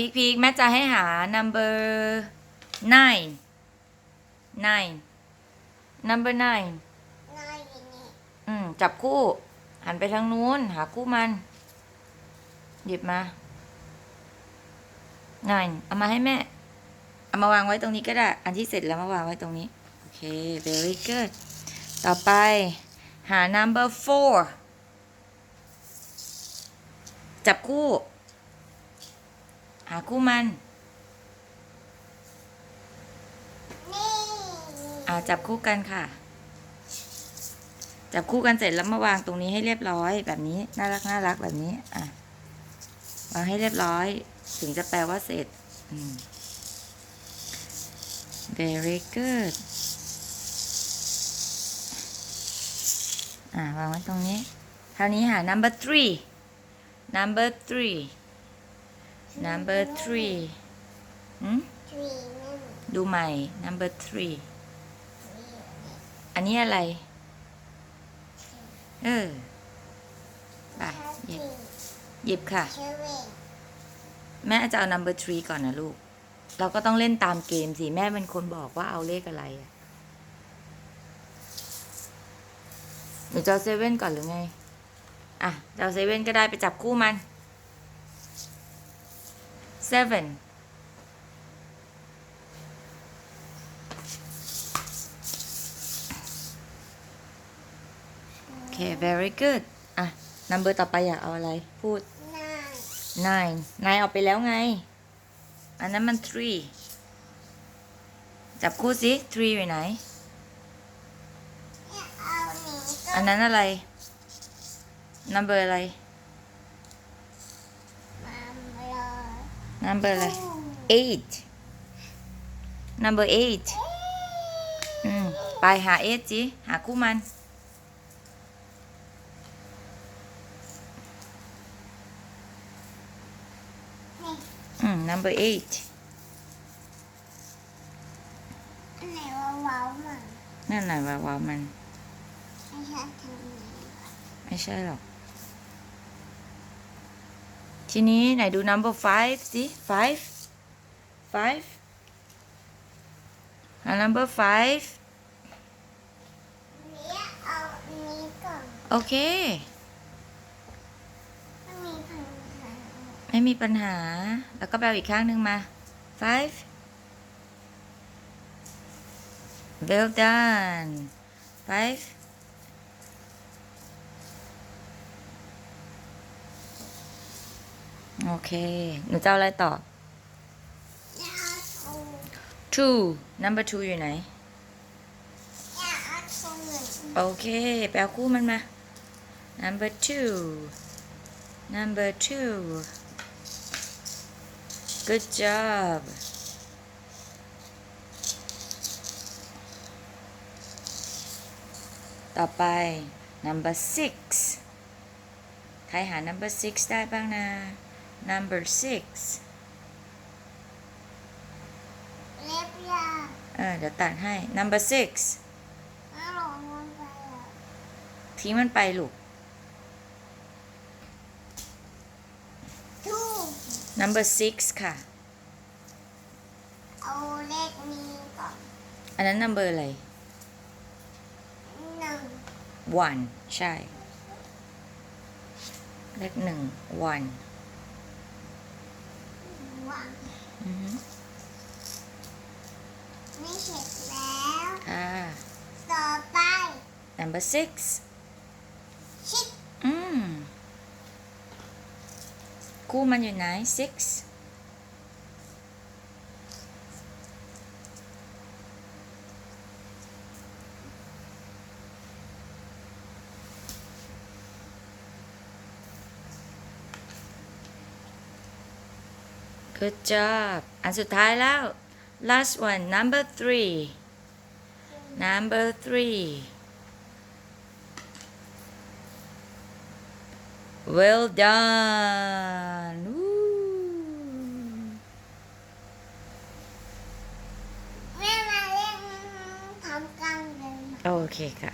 พีกพีกแม่จะให้หา number nine nine number nine นายอยู่นี่อืม จับคู่ หันไปทางนู้น หาคู่มัน หยิบมา nine เอามาให้แม่ เอามาวางไว้ตรงนี้ก็ได้ อันที่เสร็จแล้วมาวางไว้ตรงนี้ โอเค very good ต่อไป หา number four จับคู่ หาคู่มัน นี่อ่าจับคู่กันค่ะ จับคู่กันเสร็จแล้วมาวางตรงนี้ให้เรียบร้อยแบบนี้น่ารักน่ารักแบบนี้อะวางให้เรียบร้อย ถึงจะแปลว่าเสร็จอืม very good อ่าวางไว้ตรงนี้ คราวนี้หา number three number three number three หืมทรีนั่นดูใหม่ number three อันนี้อะไร เออไปถ้าหทยิรีบหยิบค่ะเชเวนแม่จะเอา number three ก่อนนะลูก เราก็ต้องเล่นตามเกมสิ แม่เป็นคนบอกว่าเอาเลขอะไรอะหนูจะเอาเซเว่นก่อนหรือไง อะจะเอาเซเว่นก็ได้ไปจับคู่มัน seven โอเค very good อะ number ต่อไปอยากเอาอะไร พูดนาย nine nine เอาไปแล้วไง อันนั้นมัน three จับคู่สิ three อยู่ไหนเนี่ยเอาหนีก็อันนั้นอะไร number อะไร มาเลย number อะไร eight number eight อืมไปหา eight สิหาคู่มันนี่อืม number eight อันไหนว่าว้าวมัน นั่นแหละว้าวๆมัน ไม่ใช่ ทางนี้ไม่ใช่หรอกทีนี้ไหนดู number five สิ five five หา number five เนี่ยเอาอันนี้ก่อนโอเคไม่มีพันหาไม่มีปัญหา แล้วก็แปลอีกข้างหนึ่งมา five well done five โอเค หนูจะเอาอะไรต่อ two number two อยู่ไหน โอเค แปลคู่มันมา number two number two good job ต่อไป number six ใครหา number six ได้บ้างนะ number six เล็บยาวเออเดี๋ยวตัดให้ number six แล้วลงลงไปอะทิ้งมันไปลูก ทู number six ค่ะ เอาเลขนี้ก่อนอันนั้น number อะไร หนึ่ง one ใช่ เลขหนึ่ง one วาง อือฮึไม่เสร็จแล้ว ค่ะ ต่อไป number six ชิดอืมคู่มันอยู่ไหน six good job อันสุดท้ายแล้ว last one number three number three well done Woo แม่